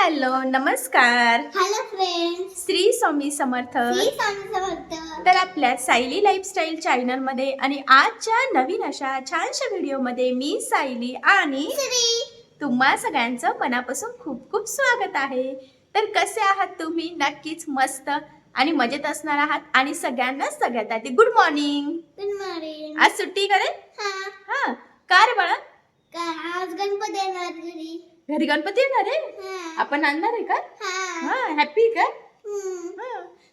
Hello नमस्कार. Hello friends Shri Swami Samarth. मी स्वामी समर्थ. तर आपल्या सायली लाईफस्टाईल चॅनलमध्ये आणि आजच्या नवीन अशा छानशा व्हिडिओमध्ये मी सायली आणि तुम्हा सगळ्यांचं मनापासून खूप खूप स्वागत आहे. तर कसे आहात तुम्ही? नक्कीच मस्त आणि मजेत असणार आहात आणि सगळ्यांना सगळ्यात आधी गुड मॉर्निंग गुड मॉर्निंग आज सुट्टी करे हा. हा. का रे बाळा? आज गणपती येणार घरी? घरी गणपती येणार आहे? आपण आणणार आहे का? हा. हॅपी का.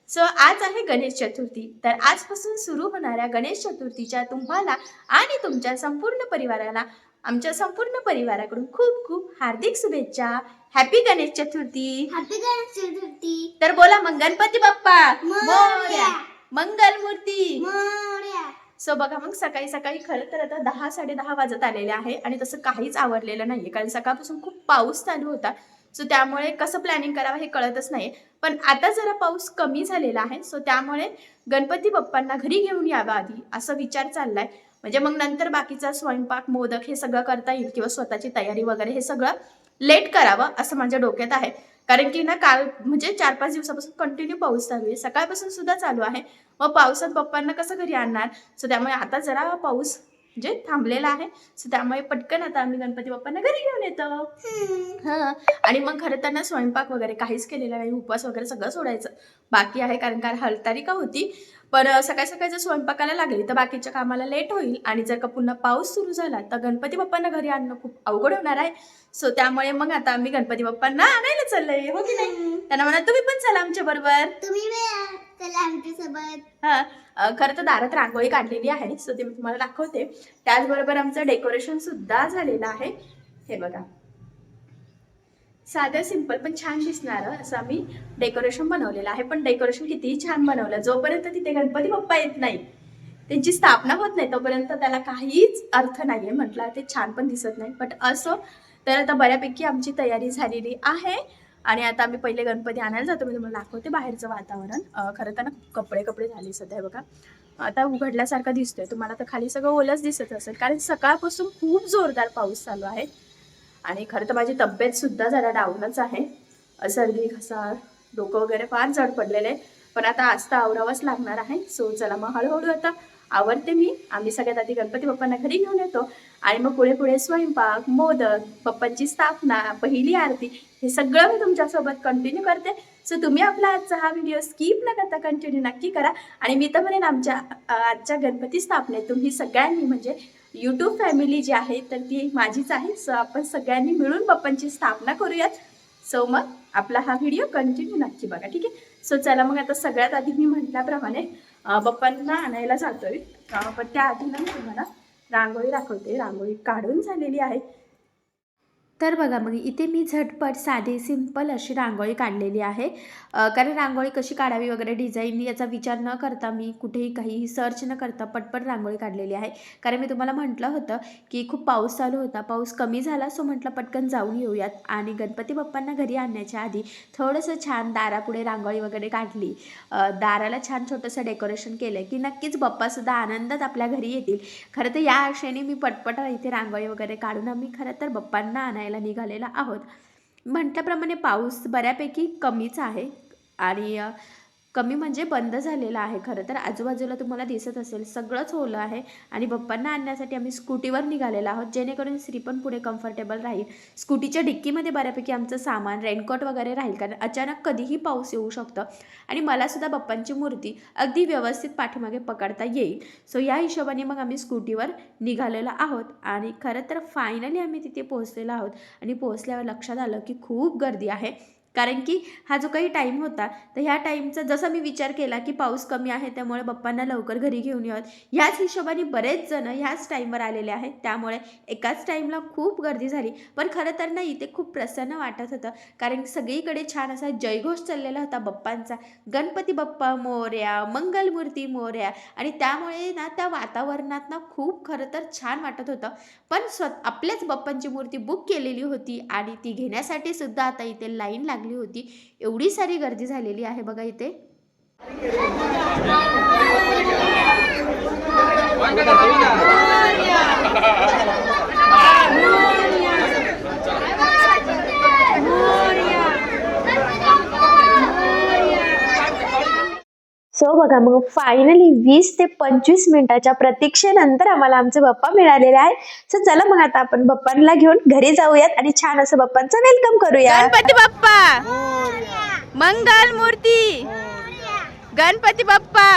सो आज आहे गणेश चतुर्थी. तर आजपासून सुरू होणाऱ्या गणेश चतुर्थीच्या तुम्हाला आणि तुमच्या संपूर्ण परिवाराला आमच्या संपूर्ण परिवाराकडून खूप खूप हार्दिक शुभेच्छा. हॅपी गणेश चतुर्थी. हॅपी गणेश चतुर्थी. तर बोला मग गणपती बाप्पा. मंगल मूर्ती सो बघा मग सकाळी सकाळी खरं तर आता दहा साडे दहा वाजत आलेले आहे आणि तसं काहीच आवडलेलं नाहीये कारण सकाळपासून खूप पाऊस चालू होता. सो त्यामुळे कसं प्लॅनिंग करावं हे कळतच नाही पण आता जरा पाऊस कमी झालेला आहे सो त्यामुळे गणपती बाप्पांना घरी घेऊन यावं आधी असा विचार चाललाय. म्हणजे मग नंतर बाकीचा स्वयंपाक मोदक हे सगळं करता येईल किंवा स्वतःची तयारी वगैरे हे सगळं लेट करावं असं माझ्या डोक्यात आहे. कारण की ना काल म्हणजे चार पाच दिवसापासून कंटिन्यू पाऊस चालू आहे. सकाळपासून सुद्धा चालू आहे. मग पावसात बाप्पांना कसं घरी आणणार? सो त्यामुळे आता जरा पाऊस म्हणजे थांबलेला आहे. सो त्यामुळे पटकन आता आम्ही गणपती बाप्पांना घरी घेऊन येतो. हां. आणि मग खरं तर ना स्वयंपाक वगैरे काहीच केलेला नाही. उपवास वगैरे सगळं सोडायचं. बाकी आहे कारण कारण हलतारिका होती. पण सकाळी सकाळी जर स्वयंपाकाला लागली तर बाकीच्या कामाला लेट होईल. आणि जर का पुन्हा पाऊस सुरू झाला तर गणपती बाप्पांना घरी आणणं खूप अवघड होणार आहे. सो त्यामुळे मग आता आम्ही गणपती बाप्पांना आणायला चाललंय. हो की नाही? त्यांना म्हणा तुम्ही पण चला आमच्या बरोबर. तुम्ही वेळा चला आमच्यासोबत. हा. अ, खरं तर दारात रांगोळी काढलेली आहे. सो ते मी तुम्हाला दाखवते. त्याचबरोबर आमचं डेकोरेशन सुद्धा झालेलं आहे. हे बघा. साधं सिंपल पण छान दिसणार असं आम्ही डेकोरेशन बनवलेलं आहे. पण डेकोरेशन कितीही छान बनवलं जोपर्यंत तिथे गणपती बाप्पा येत नाही त्यांची स्थापना होत नाही तोपर्यंत त्याला काहीच अर्थ नाहीये. म्हटलं ते छान पण दिसत नाही. बट असो तर आता बऱ्यापैकी आमची तयारी झालेली आहे. आणि आता आम्ही पहिले गणपती आणायला जातो. मी तुम्हाला दाखवते बाहेरचं वातावरण. खरं तर ना कपडे कपडे झाले सध्या बघा. आता उघडल्यासारखा दिसतोय. तुम्हाला तर खाली सगळं ओलंच दिसत असेल. कारण सकाळपासून खूप जोरदार पाऊस चालू आहे. आणि खरं तर माझी तब्येत सुद्धा जरा डाऊनच आहे. सर्दी घसा डोकं वगैरे फार जड पडलेलं आहे. पण आता आज तर आवरावंच लागणार आहे. सो चला मग हळूहळू आता आवडते मी. आम्ही सगळ्यात आधी गणपती बाप्पांना घरी घेऊन येतो. आणि मग पुढे पुढे स्वयंपाक मोदक पप्पांची स्थापना पहिली आरती हे सगळं मी तुमच्यासोबत कंटिन्यू करते. सो तुम्ही आपला आजचा हा व्हिडिओ स्किप न करता कंटिन्यू नक्की करा. आणि मी तर म्हणेन आमच्या आजच्या गणपती स्थापनेत तुम्ही सगळ्यांनी म्हणजे यूट्यूब फॅमिली जी आहे तर ती माझीच आहे. सो आपण सगळ्यांनी मिळून बाप्पांची स्थापना करूयात. सो मग आपला हा व्हिडिओ कंटिन्यू नक्की बघा ठीक आहे? सो चला मग आता सगळ्यात आधी मी म्हटल्याप्रमाणे पप्पांना आणायला जातोय. पण त्याआधी ना मी तुम्हाला रांगोळी दाखवते. रांगोळी काढून झालेली आहे. तर बघा मग इथे मी झटपट साधी सिंपल अशी रांगोळी काढलेली आहे. कारण रांगोळी कशी काढावी वगैरे डिझाईन याचा विचार न करता मी कुठेही काहीही सर्च न करता पटपट रांगोळी काढलेली आहे. कारण मी तुम्हाला म्हटलं होतं की खूप पाऊस चालू होता. पाऊस कमी झाला सो म्हटलं पटकन जाऊन येऊयात. आणि गणपती बाप्पांना घरी आणण्याच्या आधी थोडंसं छान दारापुढे रांगोळी वगैरे काढली. दाराला छान छोटंसं डेकोरेशन केलं की नक्कीच बाप्पासुद्धा आनंदात आपल्या घरी येतील. खरं तर या आशेने मी पटपट इथे रांगोळी वगैरे काढून आम्ही खरं तर बाप्पांना आणायला निघालेला आहोत. म्हटल्याप्रमाणे पाऊस बऱ्यापैकी कमीच आहे आणि कमी म्हणजे बंद झालेला आहे खरं तर. आजूबाजूला तुम्हाला दिसत असेल सगळंच ओलं आहे आणि बप्पांना आणण्यासाठी आम्ही स्कूटीवर निघालेलो आहोत जेणेकरून स्त्री पण पुढे कम्फर्टेबल राहील. स्कूटीच्या डिक्कीमध्ये बऱ्यापैकी आमचं सामान रेनकोट वगैरे राहील कारण अचानक कधीही पाऊस येऊ शकतं. आणि मलासुद्धा बप्पांची मूर्ती अगदी व्यवस्थित पाठीमागे पकडता येईल. सो या हिशोबाने मग आम्ही स्कूटीवर निघालेलो आहोत आणि खरं तर फायनली आम्ही तिथे पोहोचलेलो आहोत. आणि पोहोचल्यावर लक्षात आलं की खूप गर्दी आहे. कारण की हा जो काही टाईम होता तर ह्या टाईमचा जसा मी विचार केला की पाऊस कमी आहे त्यामुळे बाप्पांना लवकर घरी घेऊन यावं ह्याच हिशोबाने बरेच जण ह्याच टाईमवर आलेले आहेत. त्यामुळे एकाच टाईमला खूप गर्दी झाली. पण खरं तर ना इथे खूप प्रसन्न वाटत होतं. कारण सगळीकडे छान असा जयघोष चाललेला होता बाप्पांचा. गणपती बाप्पा मोर्या मंगलमूर्ती मोर्या. आणि त्यामुळे ना त्या वातावरणात ना खूप खरं तर छान वाटत होतं. पण स्व आपल्याच बाप्पांची मूर्ती बुक केलेली होती आणि ती घेण्यासाठी सुद्धा आता इथे लाईन लागली होती. एवढी सारी गर्दी झालेली आहे बघा इथे. बघा मग फायनली वीस ते पंचवीस मिनिटाच्या प्रतीक्षेनंतर आम्हाला आमचे बाप्पा मिळालेले आहे सो चला मग आता आपण बाप्पांना घेऊन घरी जाऊयात आणि छान असं बाप्पांचं वेलकम करूया गणपती बाप्पा! मंगल मूर्ती गणपती बाप्पा!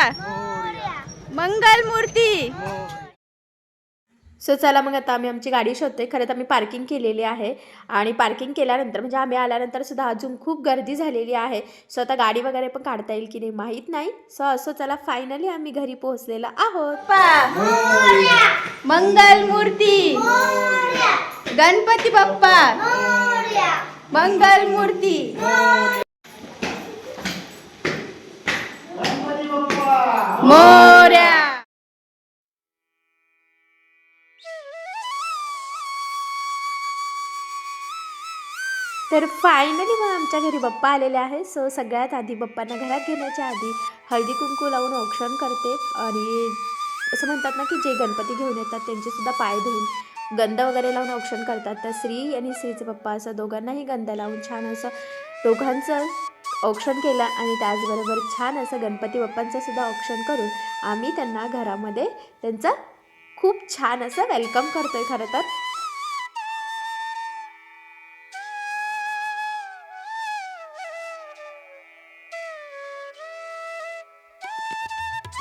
मंगल मूर्ती सो चला मग आता आम्ही आमची गाडी शोधतोय. खरं तर आम्ही पार्किंग केलेली आहे. आणि पार्किंग केल्यानंतर म्हणजे आम्ही आल्यानंतर सुद्धा अजून खूप गर्दी झालेली आहे. सो आता गाडी वगैरे पण काढता येईल की नाही माहीत नाही. सो असं चला फायनली आम्ही घरी पोहोचलेलो आहोत. मंगल मूर्ती गणपती बाप्पा. मंगल मूर्ती मोर्या. तर फायनली मग आमच्या घरी बाप्पा आलेले आहे सो सगळ्यात आधी बाप्पांना घरात घेण्याच्या आधी हळदी कुंकू लावून औक्षण करते. आणि असं म्हणतात ना की जे गणपती घेऊन येतात त्यांचेसुद्धा पाय धुवून गंध वगैरे लावून औक्षण करतात. तर श्री आणि श्रीचे पप्पा असं दोघांनाही गंध लावून छान असं दोघांचं औक्षण केलं. आणि त्याचबरोबर छान असं गणपती बाप्पांचं सुद्धा औक्षण करून आम्ही त्यांना घरामध्ये त्यांचं खूप छान असं वेलकम करतोय. खरं तर Tchau!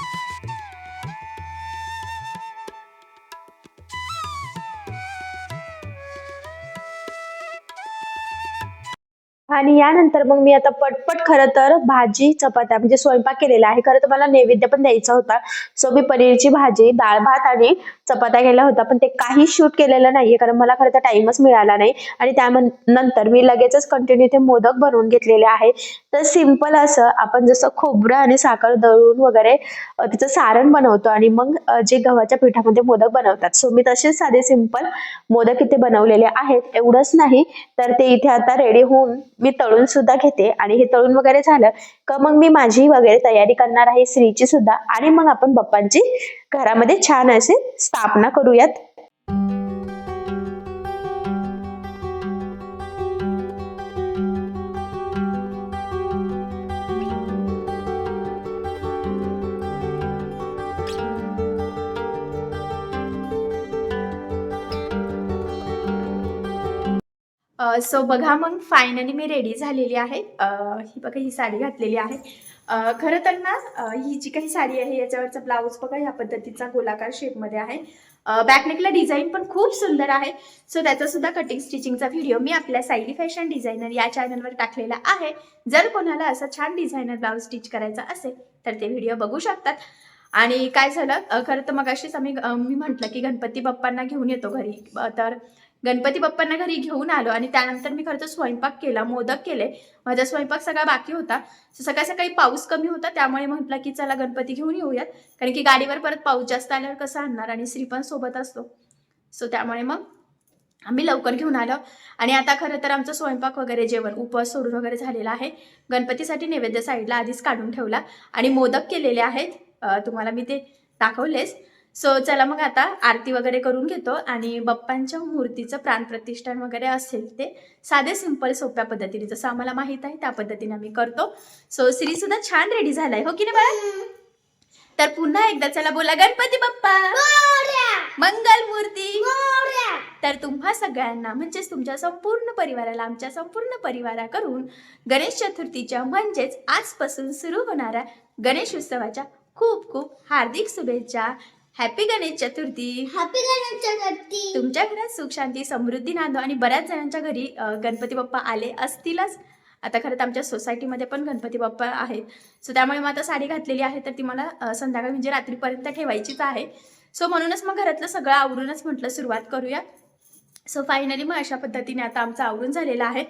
आणि यानंतर मग मी आता पटपट खरं तर भाजी चपात्या म्हणजे स्वयंपाक केलेला आहे. खरं तर मला नैवेद्य पण द्यायचा होता. सो मी पनीरची भाजी डाळ भात आणि चपात्या केला होता पण ते काही शूट केलेलं नाहीये. कारण मला खरं तर टाइमच मिळाला नाही. आणि त्यानंतर मी लगेचच कंटिन्यू ते मोदक बनवून घेतलेले आहे. तर सिंपल असं आपण जसं खोबरं आणि साखर दळून वगैरे तिचं त्याचं सारण बनवतो आणि मग जे गव्हाच्या पिठामध्ये मोदक बनवतात. सो मी तसेच साधे सिंपल मोदक इथे बनवलेले आहेत. एवढंच नाही तर ते इथे आता रेडी होऊन मी तळून सुद्धा घेते आणि हे तळून वगैरे झालं का मग मी माझी वगैरे तयारी करणार आहे श्रीची सुद्धा. आणि मग आपण बाप्पांची घरामध्ये छान अशी स्थापना करूयात. सो बघा मग फायनली मी रेडी झालेली आहे. ही बघा ही साडी घातलेली आहे. खरं तर ना ही जी काही साडी आहे याच्यावरचा ब्लाऊज बघा ह्या पद्धतीचा गोलाकार शेपमध्ये आहे. बॅकनेकला डिझाईन पण खूप सुंदर आहे. सो त्याचा सुद्धा कटिंग स्टिचिंगचा व्हिडिओ मी आपल्या सायली फॅशन डिझायनर या चॅनलवर टाकलेला आहे. जर कोणाला असा छान डिझायनर ब्लाऊज स्टिच करायचा असेल तर ते व्हिडिओ बघू शकतात. आणि काय झालं खरं तर मग अशीच आम्ही मी म्हटलं की गणपती बाप्पांना घेऊन येतो घरी. तर गणपती बाप्पांना घरी घेऊन आलो आणि त्यानंतर मी खरं तर स्वयंपाक केला मोदक केले. माझा स्वयंपाक सगळा बाकी होता. सकाळी सकाळी पाऊस कमी होता त्यामुळे म्हटलं की चला गणपती घेऊन येऊयात. कारण की गाडीवर परत पाऊस जास्त आल्यावर कसं आणणार? आणि श्री पण सोबत असतो. सो त्यामुळे मग आम्ही लवकर घेऊन आलो. आणि आता खरं तर आमचं स्वयंपाक वगैरे जेवण उपवास सोडून वगैरे झालेला आहे. गणपतीसाठी नैवेद्य साईडला आधीच काढून ठेवला. आणि मोदक केलेले आहेत. तुम्हाला मी ते दाखवलेच. सो चला मग आता आरती वगैरे करून घेतो आणि बाप्पांच्या मूर्तीचं प्राणप्रतिष्ठान वगैरे असेल ते साधे सिंपल सोप्या पद्धतीने. जसं आम्हाला माहीत आहे त्या पद्धतीने आम्ही करतो. सो श्री सुद्धा छान रेडी झालाय हो की नाही बाळा? तर पुन्हा एकदा चला बोला गणपती बाप्पा! मंगल मूर्ती! तर तुम्हा सगळ्यांना म्हणजेच तुमच्या संपूर्ण परिवाराला आमच्या संपूर्ण परिवाराकडून गणेश चतुर्थीच्या म्हणजेच आजपासून सुरू होणाऱ्या गणेश उत्सवाच्या खूप खूप हार्दिक शुभेच्छा. हॅपी गणेश चतुर्थी हॅपी गणेश चतुर्थी तुमच्या घरात सुख शांती समृद्धी नांदो आणि बऱ्याच जणांच्या घरी अ, गणपती बाप्पा आले असतीलच. आता खरं तर आमच्या सोसायटीमध्ये पण गणपती बाप्पा आहेत. सो त्यामुळे मग आता साडी घातलेली आहे तर ती मला अ, संध्याकाळी म्हणजे रात्रीपर्यंत ठेवायचीच आहे. सो म्हणूनच मग घरातलं सगळं आवरूनच म्हटलं सुरुवात करूया. सो फायनली मग अशा पद्धतीने आता आमचं आवरून झालेलं आहे.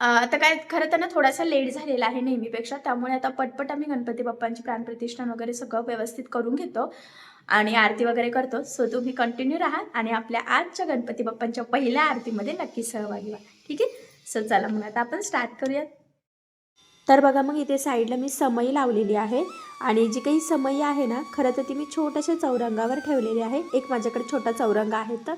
आता काय खरं तर ना थोडासा लेट झालेला आहे नेहमीपेक्षा त्यामुळे आता पटपट आम्ही गणपती बाप्पांची प्राणप्रतिष्ठान वगैरे सगळं व्यवस्थित करून घेतो आणि आरती वगैरे करतो. सो तुम्ही कंटिन्यू राहा आणि आपल्या आजच्या गणपती बाप्पांच्या पहिल्या आरतीमध्ये नक्की सहभागी व्हा. ठीक आहे? सो चला मग आता आपण स्टार्ट करूयात. तर बघा मग इथे साईडला मी समई लावलेली आहे आणि जी काही समई आहे ना खरं तर ती मी छोट्याशा चौरंगावर ठेवलेली आहे. एक माझ्याकडे छोटा चौरंग आहे तर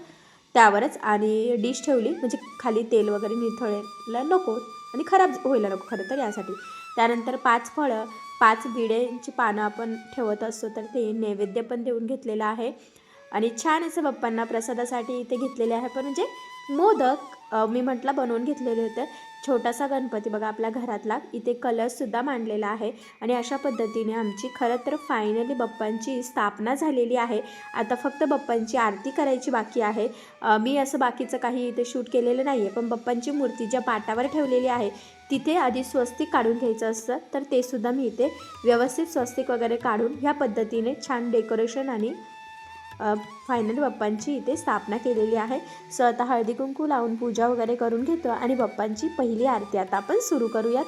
त्यावरच आणि डिश ठेवली. म्हणजे खाली तेल वगैरे निथळायला नको आणि खराब व्हायला नको खरं तर यासाठी. त्यानंतर पाच फळं पाच विड्यांची पानं आपण ठेवत असतो तर ते नैवेद्य पण देऊन घेतलेलं आहे. आणि छान असं बाप्पांना प्रसादासाठी इथे घेतलेले आहे. पण म्हणजे मोदक मी म्हटलं बनवून घेतलेले होते. छोटासा गणपती बघा आपल्या घरातला. इथे कलर्ससुद्धा मांडलेला आहे. आणि अशा पद्धतीने आमची खरं तर फायनली बाप्पांची स्थापना झालेली आहे. आता फक्त बाप्पांची आरती करायची बाकी आहे. मी असं बाकीचं काही इथे शूट केलेलं नाही आहे पण बाप्पांची मूर्ती ज्या पाटावर ठेवलेली आहे तिथे आधी स्वस्तिक काढून घ्यायचं असतं. तर ते सुद्धा मी इथे व्यवस्थित स्वस्तिक वगैरे काढून ह्या पद्धतीने छान डेकोरेशन आणि फायनली बाप्पांची इथे स्थापना केलेली आहे. स्वतः हळदी कुंकू लावून पूजा वगैरे करून घेतो आणि बाप्पांची पहिली आरती आता आपण सुरू करूयात.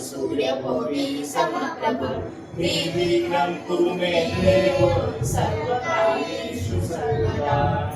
सूर्यकोटि समप्रभ निर्विघ्नं कुरु मे देव सर्वकार्येषु सर्वदा।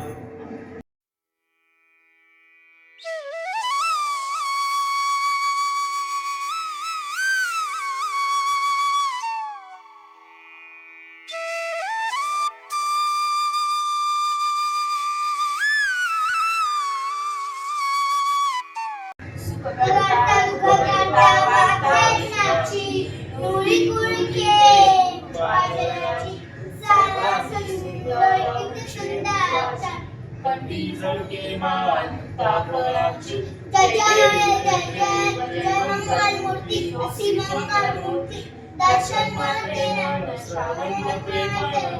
कंठी झळके मान तापराची गजानन गजानन मूर्ती असी मंगल मूर्ती दर्शन नाम श्रावण प्रेम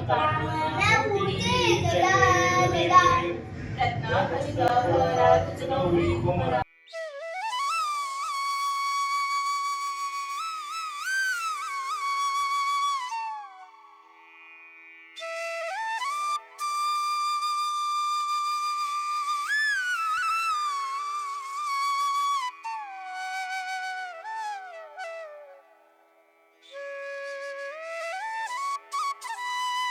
कामना गौरी कुमार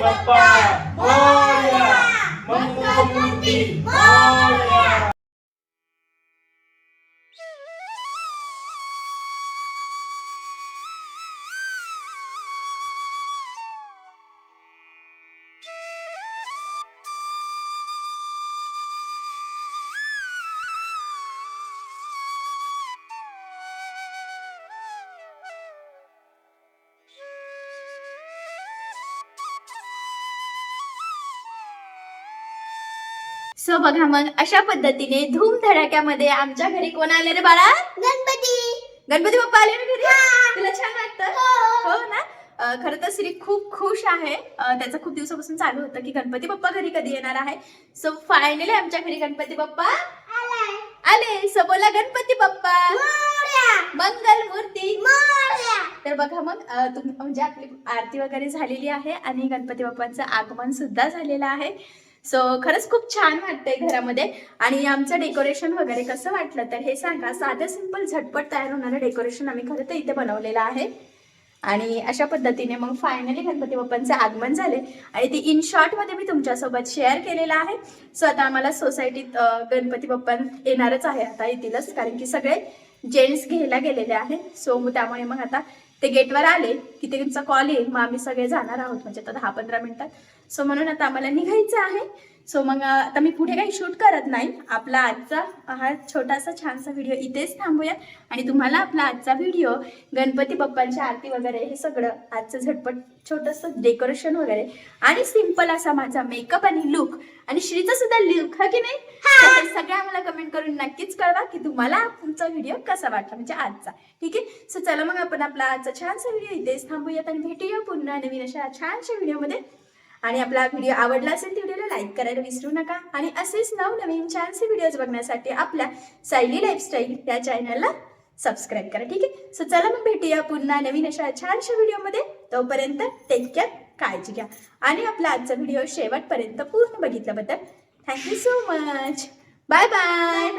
गणपती बाप्पा मोरया मंगलमूर्ती सो बघा मग अशा पद्धतीने धूम धडाक्यामध्ये आमच्या घरी कोण आले रे बाळा? गणपती. गणपती बाप्पा आले ना घरी? तुला छान वाटतं? हो. हो ना? खरं तर श्री खूप खुश आहे. त्याचं खूप दिवसापासून चालू होतं की गणपती बाप्पा घरी कधी येणार आहे? सो फायनली आमच्या घरी गणपती बाप्पा आले. सो बोला गणपती बाप्पा. मंगल मूर्ती. तर बघा मग म्हणजे आपली आरती वगैरे झालेली आहे आणि गणपती बाप्पांचं आगमन सुद्धा झालेलं आहे. सो खरंच खूप छान वाटतंय घरामध्ये. आणि आमचं डेकोरेशन वगैरे कसं वाटलं तर हे सांगा. साधं सिंपल झटपट तयार होणारं डेकोरेशन आम्ही खरं तर इथे बनवलेलं आहे. आणि अशा पद्धतीने मग फायनली गणपती बाप्पांचे आगमन झाले आणि ते इन शॉर्टमध्ये मी तुमच्यासोबत शेअर केलेलं आहे. सो आता आम्हाला सोसायटीत गणपती बाप्पा येणारच आहे आता येतीलच. कारण की सगळे जेंट्स घ्यायला गेलेले आहे सो त्यामुळे मग आता ते गेटवर आले. की ते तुमचा कॉल येईल. मग आम्ही सगळे जाणार आहोत. म्हणजे आता दहा पंधरा मिनिटात. सो म्हणून आता आम्हाला निघायचं आहे. सो मग आता मी पुढे काही शूट करत नाही. आपला आजचा हा छोटासा छानसा व्हिडिओ इथेच थांबूया आणि तुम्हाला आपला आजचा व्हिडिओ गणपती बाप्पांची आरती वगैरे हे सगळं आजचं झटपट छोटंसं डेकोरेशन वगैरे आणि सिंपल असा माझा मेकअप आणि लुक आणि श्रीचा सुद्धा लुक हा की नाही? तर हे सगळं आम्हाला कमेंट करून नक्कीच कळवा की तुम्हाला तुमचा व्हिडिओ कसा वाटला म्हणजे आजचा. ठीक आहे? सो चला मग आपण आपला आजचा छानसा व्हिडिओ इथेच थांबूयात आणि भेटूया पुन्हा नवीन अशा छानशा व्हिडिओमध्ये आणि आपला व्हिडिओ आवडला असेल तर व्हिडिओला लाईक करायला विसरू नका. आणि असेच नवनवीन छानसे व्हिडिओज बघण्यासाठी आपल्या सायली लाईफस्टाईल या चॅनलला सबस्क्राईब करा ठीक आहे? सो चला मग भेटूया पुन्हा नवीन अशा छानशा व्हिडिओमध्ये तोपर्यंत टेक केअर काळजी घ्या. आणि आपला आजचा व्हिडिओ शेवटपर्यंत पूर्ण बघितल्याबद्दल thank you so much bye bye